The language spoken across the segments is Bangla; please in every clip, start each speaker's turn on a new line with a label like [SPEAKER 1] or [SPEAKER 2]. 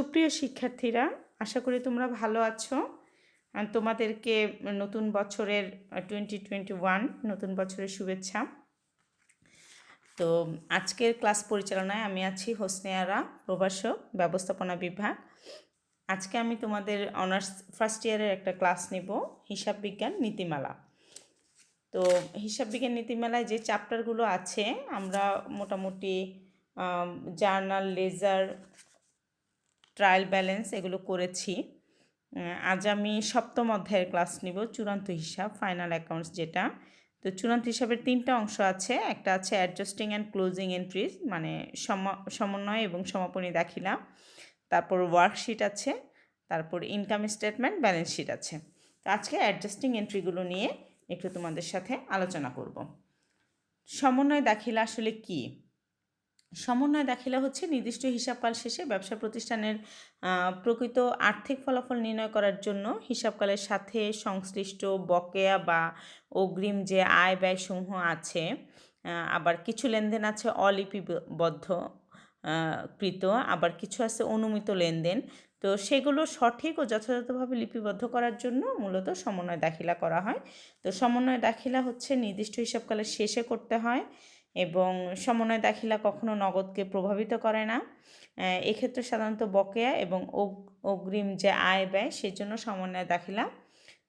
[SPEAKER 1] সুপ্রিয় শিক্ষার্থীরা, আশা করি তোমরা ভালো আছো। তোমাদেরকে নতুন বছরের টোয়েন্টি টোয়েন্টি ওয়ান নতুন বছরের শুভেচ্ছা। তো আজকের ক্লাস পরিচালনায় আমি আছি হোসনেয়ারা, প্রভাষক, ব্যবস্থাপনা বিভাগ। আজকে আমি তোমাদের অনার্স ফার্স্ট ইয়ারের একটা ক্লাস নেব, হিসাব বিজ্ঞান নীতিমালা। তো হিসাব বিজ্ঞান নীতিমালায় যে চ্যাপ্টারগুলো আছে, আমরা মোটামুটি জার্নাল লেজার ট্রায়াল ব্যালেন্স এগুলো করেছি। আজ আমি সপ্তম অধ্যায়ের ক্লাস নিব, চূড়ান্ত হিসাব, ফাইনাল অ্যাকাউন্টস যেটা। তো চূড়ান্ত হিসাবের তিনটা অংশ আছে, একটা আছে অ্যাডজাস্টিং অ্যান্ড ক্লোজিং এন্ট্রিজ মানে সম- সমন্বয় এবং সমাপনী দাখিলা। তারপর ওয়ার্কশিট আছে, তারপর ইনকাম স্টেটমেন্ট ব্যালেন্স শিট আছে। তো আজকে অ্যাডজাস্টিং এন্ট্রিগুলো নিয়ে একটু তোমাদের সাথে আলোচনা করব। সমন্বয় দাখিলা আসলে কী? সমন্বয় দাখিলা হচ্ছে নির্দিষ্ট হিসাবকাল শেষে ব্যবসা প্রতিষ্ঠানের প্রকৃত আর্থিক ফলাফল নির্ণয় করার জন্য হিসাবকালের সাথে সংশ্লিষ্ট বকেয়া বা অগ্রিম যে আয় ব্যয়সমূহ আছে আবার কিছু লেনদেন আছে অলিপিবদ্ধ কৃত, আবার কিছু আছে অনুমিত লেনদেন, তো সেগুলো সঠিক ও যথাযথভাবে লিপিবদ্ধ করার জন্য মূলত সমন্বয় দাখিলা করা হয়। তো সমন্বয় দাখিলা হচ্ছে নির্দিষ্ট হিসাবকালের শেষে করতে হয়। এবং সমন্বয় দাখিলা কখনো নগদকে প্রভাবিত করে না। এক্ষেত্রে সাধারণত বকেয়া এবং অগ- অগ্রিম যে আয় ব্যয়, সেজন্য সমন্বয় দাখিলা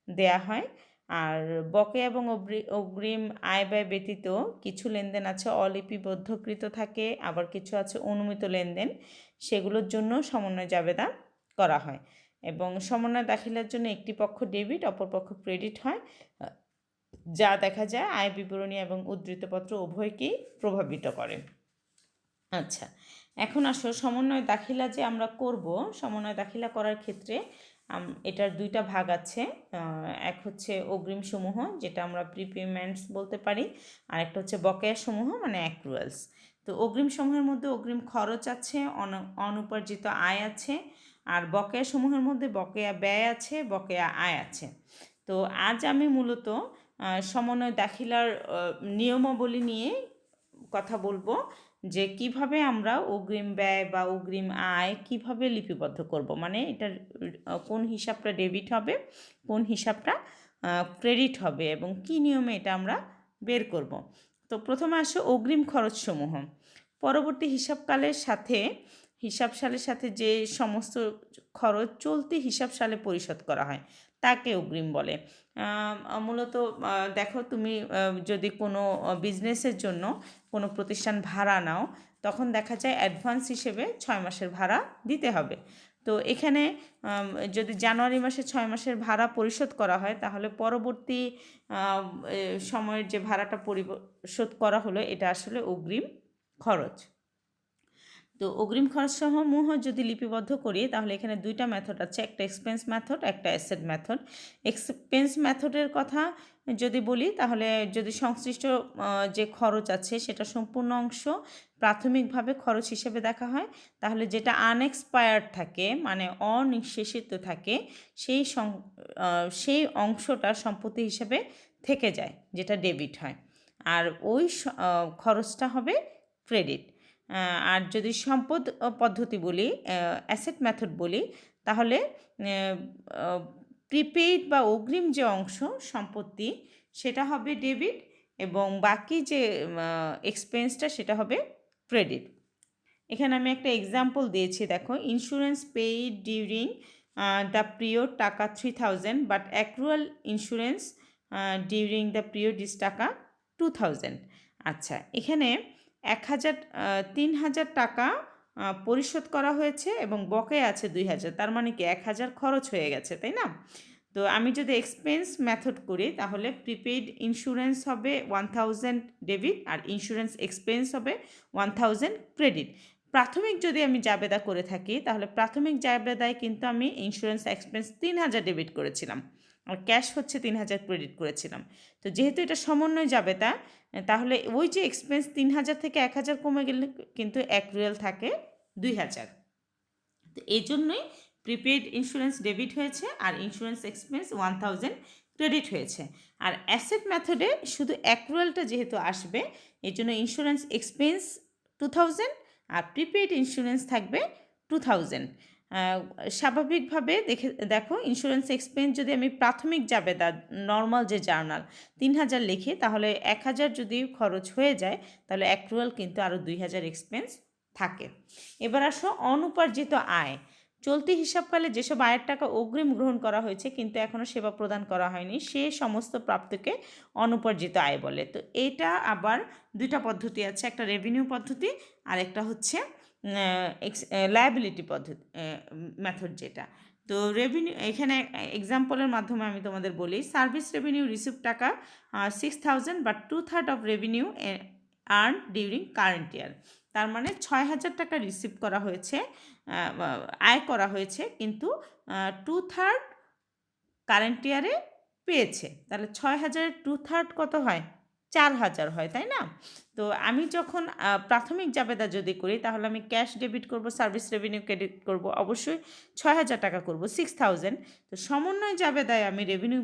[SPEAKER 1] দেয়া হয়। আর বকেয়া এবং অগ্রি- অগ্রিম আয় ব্যয় ব্যতীত কিছু লেনদেন আছে অলিপিবদ্ধকৃত থাকে, আবার কিছু আছে অনুমিত লেনদেন, সেগুলোর জন্য সমন্বয় জাবেদা করা হয়। এবং সমন্বয় দাখিলার জন্য একটি পক্ষ ডেবিট, অপর পক্ষ ক্রেডিট হয়। যা দেখা যায় আয় বিবরণী এবং উদ্ধৃতপত্র উভয়কেই প্রভাবিত করে। আচ্ছা এখন আসো, সমন্বয় দাখিলা যে আমরা করব, সমন্বয় দাখিলা করার ক্ষেত্রে এটার দুইটা ভাগ আছে। এক হচ্ছে অগ্রিম সমূহ যেটা আমরা প্রিপেমেন্টস বলতে পারি, আর একটা হচ্ছে বকেয়া সমূহ মানে অ্যাক্রুয়ালস তো অগ্রিম সমূহের মধ্যে অগ্রিম খরচ আছে, অন- অনুপার্জিত আয় আছে, আর বকেয়া সমূহের মধ্যে বকেয়া ব্যয় আছে, বকেয়া আয় আছে। তো আজ আমি মূলত সমন্বয় দাখিলার নিয়মাবলী নিয়ে কথা বলব যে কীভাবে আমরা অগ্রিম ব্যয় বা অগ্রিম আয় কীভাবে লিপিবদ্ধ করব। মানে এটার কোন হিসাবটা ডেবিট হবে, কোন হিসাবটা ক্রেডিট হবে এবং কি নিয়মে এটা আমরা বের করব। তো প্রথমে আসে অগ্রিম খরচসমূহ। পরবর্তী হিসাবকালের সাথে হিসাব সালের সাথে যে সমস্ত খরচ চলতি হিসাব সালে পরিশোধ করা হয়, তাকে অগ্রিম বলে। মূলত দেখো তুমি যদি কোনো বিজনেসের জন্য কোনো প্রতিষ্ঠান ভাড়া নাও, তখন দেখা যায় অ্যাডভান্স হিসেবে ছয় মাসের ভাড়া দিতে হবে। তো এখানে যদি জানুয়ারি মাসে ছয় মাসের ভাড়া পরিশোধ করা হয়, তাহলে পরবর্তী সময়ের যে ভাড়াটা পরিশোধ করা হলো, এটা আসলে অগ্রিম খরচ। তো অগ্রিম খরচ সমূহ যদি লিপিবদ্ধ করি, তাহলে এখানে দুইটা মেথড আছে, একটা এক্সপেন্স মেথড একটা অ্যাসেট মেথড এক্সপেন্স মেথডের কথা যদি বলি, তাহলে যদি সংশ্লিষ্ট যে খরচ আছে, সেটা সম্পূর্ণ অংশ প্রাথমিকভাবে খরচ হিসেবে দেখা হয়। তাহলে যেটা আনএক্সপায়ার্ড থাকে মানে অনিঃশেষিত থাকে, সেই সেই অংশটা সম্পত্তি হিসেবে থেকে যায়, যেটা ডেবিট হয়। আর ওই খরচটা হবে ক্রেডিট আর যদি সম্পদ পদ্ধতি বলি অ্যাসেট মেথড বলি, তাহলে প্রিপেইড বা অগ্রিম যে অংশ সম্পত্তি, সেটা হবে ডেবিট এবং বাকি যে এক্সপেন্সটা সেটা হবে ক্রেডিট এখানে আমি একটা এক্সাম্পল দিয়েছি, দেখো insurance paid during the period টাকা three thousand but accrual insurance during the period is টাকা টু থাউজেন্ড আচ্ছা এখানে এক হাজার তিন হাজার টাকা পরিশোধ করা হয়েছে এবং বকেয়া আছে দুই হাজার। তার মানে কি এক হাজার খরচ হয়ে গেছে, তাই না? তো আমি যদি এক্সপেন্স মেথড করি, তাহলে প্রিপেইড ইন্স্যুরেন্স হবে ওয়ান থাউজেন্ড ডেবিট আর ইন্স্যুরেন্স এক্সপেন্স হবে ওয়ান থাউজেন্ড ক্রেডিট প্রাথমিক যদি আমি জাবেদা করে থাকি, তাহলে প্রাথমিক জাবেদায় কিন্তু আমি ইন্স্যুরেন্স এক্সপেন্স তিন হাজার ডেবিট করেছিলাম। আর ক্যাশ হচ্ছে তিন হাজার ক্রেডিট করেছিলাম। তো যেহেতু এটা সমন্বয় যাবে তা, তাহলে ওই যে এক্সপেন্স তিন হাজার থেকে এক হাজার কমে গেলে কিন্তু অ্যাক্রুয়াল থাকে দুই হাজার। তো এই জন্যই প্রিপেড ইন্স্যুরেন্স ডেবিট হয়েছে আর insurance expense one thousand credit হয়েছে। আর অ্যাসেট মেথডে শুধু অ্যাক্রুয়ালটা যেহেতু আসবে এই জন্য ইন্স্যুরেন্স এক্সপেন্স টু থাউজেন্ড আর প্রিপেড ইন্স্যুরেন্স থাকবে টু থাউজেন্ড স্বাভাবিকভাবে দেখে, দেখো ইন্স্যুরেন্স এক্সপেন্স যদি আমি প্রাথমিক যাবে দা নর্মাল যে জার্নাল তিন হাজার লিখি, তাহলে এক হাজার যদি খরচ হয়ে যায়, তাহলে অ্যাক্রুয়াল কিন্তু আরও দুই হাজার এক্সপেন্স থাকে। এবার আসো, অনুপার্জিত আয়। চলতি হিসাবকালে যেসব আয়ের টাকা অগ্রিম গ্রহণ করা হয়েছে, কিন্তু এখনও সেবা প্রদান করা হয়নি, সে সমস্ত প্রাপ্তকে অনুপার্জিত আয় বলে। তো এটা আবার দুইটা পদ্ধতি আছে, একটা রেভিনিউ পদ্ধতি আর একটা হচ্ছে লায়াবিলিটি পদ্ধতি মেথড যেটা। তো রেভিনিউ এখানে এক্সাম্পলের মাধ্যমে আমি তোমাদের বলি সার্ভিস রেভিনিউ রিসিভ টাকা সিক্স থাউজেন্ড বা two third of revenue earn during current year তার মানে ছয় হাজার টাকা রিসিভ করা হয়েছে আয় করা হয়েছে, কিন্তু টু থার্ড কারেন্ট ইয়ারে পেয়েছে। তাহলে ছয় হাজারের টু থার্ড কত হয়? চার হাজার হয়, তাই না? তো আমি যখন প্রাথমিক জাবেদা যদি করি, তাহলে আমি ক্যাশ ডেবিট করব, সার্ভিস রেভিনিউ ক্রেডিট করব, অবশ্যই ছয় হাজার টাকা করব সিক্স থাউজেন্ড তো সমন্বয় জাবেদায় আমি রেভিনিউ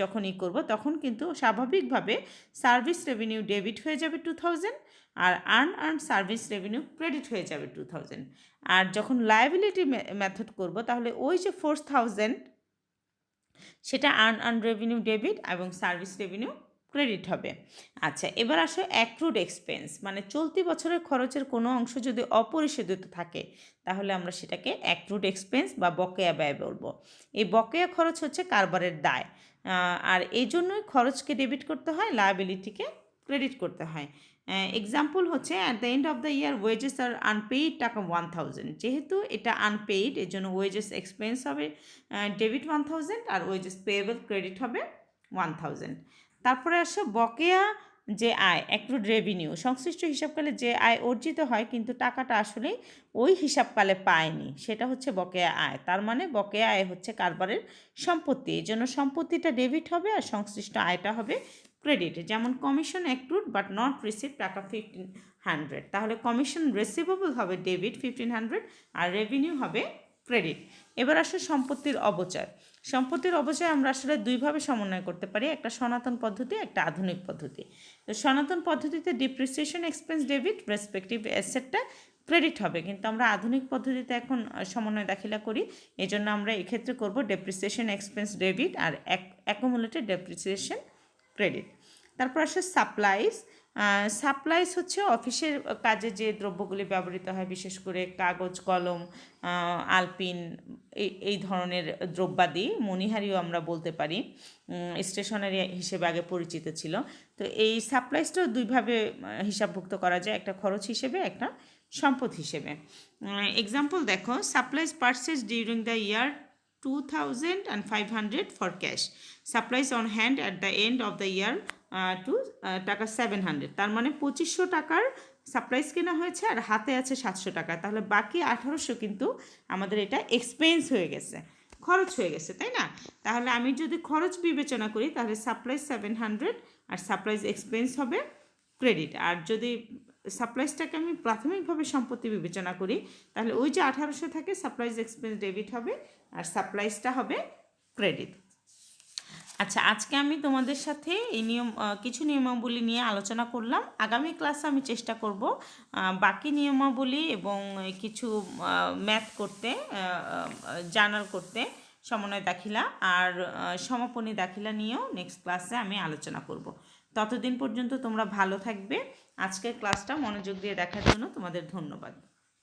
[SPEAKER 1] যখন ই করব, তখন কিন্তু স্বাভাবিকভাবে সার্ভিস রেভিনিউ ডেবিট হয়ে যাবে টু থাউজেন্ড আর earn earn service revenue credit হয়ে যাবে টু থাউজেন্ড আর যখন লায়াবিলিটি মেথড করব, তাহলে ওই যে ফোর থাউজেন্ড সেটা আর্ন আর্ন রেভিনিউ ডেবিট এবং সার্ভিস রেভিনিউ ক্রেডিট হবে। আচ্ছা এবার আসো অ্যাক্রুড এক্সপেন্স মানে চলতি বছরের খরচের কোনো অংশ যদি অপরিশোধিত থাকে, তাহলে আমরা সেটাকে অ্যাক্রুড এক্সপেন্স বা বকেয়া ব্যয় বলব। এই বকেয়া খরচ হচ্ছে কারবারের দায় আর এই জন্যই খরচকে ডেবিট করতে হয় লায়াবিলিটিকে ক্রেডিট করতে হয়। এক্সাম্পল হচ্ছে at the end of the year wages R unpaid টাকা ওয়ান থাউজেন্ড যেহেতু এটা আনপেইড এর জন্য ওয়েজেস এক্সপেন্স হবে ডেবিট ওয়ান থাউজেন্ড আর ওয়েজেস পেয়েবল ক্রেডিট হবে ওয়ান থাউজেন্ড তারপরে আসো বকেয়া যে আয় অ্যাক্রুড রেভিনিউ সংশ্লিষ্ট হিসাবকালে যে আয় অর্জিত হয় কিন্তু টাকাটা আসলে ওই হিসাবকালে পায়নি, সেটা হচ্ছে বকেয়া আয়। তার মানে বকেয়া আয় হচ্ছে কারবারের সম্পত্তি, এই জন্য সম্পত্তিটা ডেবিট হবে আর সংশ্লিষ্ট আয়টা হবে ক্রেডিট যেমন commission accrued but not receive টাকা ফিফটিন হান্ড্রেড তাহলে কমিশন রিসিভেবল হবে ডেবিট ফিফটিন হান্ড্রেড আর রেভিনিউ হবে ক্রেডিট এবার আসলে সম্পত্তির অবচয়। সম্পত্তির অবচয় আমরা আসলে দুইভাবে সমন্বয় করতে পারি, একটা সনাতন পদ্ধতি, একটা আধুনিক পদ্ধতি। তো সনাতন পদ্ধতিতে ডিপ্রিসিয়েশন এক্সপেন্স ডেবিট রেসপেক্টিভ অ্যাসেটটা ক্রেডিট হবে। কিন্তু আমরা আধুনিক পদ্ধতিতে এখন সমন্বয় দাখিলা করি এই জন্য আমরা এক্ষেত্রে করব ডেপ্রিসিয়েশন এক্সপেন্স ডেবিট আর অ্যাকোমুলেটেড ডেপ্রিসিয়েশন ক্রেডিট তারপর আসে সাপ্লাইজ সাপ্লাইজ হচ্ছে অফিসের কাজে যে দ্রব্যগুলি ব্যবহৃত হয়, বিশেষ করে কাগজ, কলম আলপিন, এই ধরনের দ্রব্যাদি, মণিহারিও আমরা বলতে পারি স্টেশনারি হিসেবে আগে পরিচিত ছিল। তো এই সাপ্লাইসটাও দুইভাবে হিসাবভুক্ত করা যায়, একটা খরচ হিসেবে, একটা সম্পদ হিসেবে। এক্সাম্পল দেখো supplies purchase during the year two thousand and five hundred for cash supplies on hand at the end of the year two টাকা সেভেন হান্ড্রেড তার মানে পঁচিশশো টাকার সাপ্লাইজ কেনা হয়েছে আর হাতে আছে সাতশো টাকা। তাহলে বাকি আঠারোশো কিন্তু আমাদের এটা এক্সপেন্স হয়ে গেছে। খরচ হয়ে গেছে, তাই না? তাহলে আমি যদি খরচ বিবেচনা করি, তাহলে সাপ্লাইজ সেভেন হান্ড্রেড আর সাপ্লাইজ এক্সপেন্স হবে ক্রেডিট আর যদি সাপ্লাইজটাকে আমি প্রাথমিকভাবে সম্পত্তি বিবেচনা করি, তাহলে ওই যে আঠারোশো থাকে সাপ্লাইজ এক্সপেন্স ডেবিট হবে আর সাপ্লাইজটা হবে ক্রেডিট আচ্ছা আজকে আমি তোমাদের সাথে এই নিয়ম কিছু নিয়মাবলী নিয়ে আলোচনা করলাম। আগামী ক্লাসে আমি চেষ্টা করব বাকি নিয়মাবলী এবং কিছু ম্যাথ করতে জার্নাল করতে সমন্বয় দাখিলা আর সমাপনী দাখিলা নিয়েও নেক্সট ক্লাসে আমি আলোচনা করব। ততদিন পর্যন্ত তোমরা ভালো থাকবে। আজকের ক্লাসটা মনোযোগ দিয়ে দেখার জন্য তোমাদের ধন্যবাদ।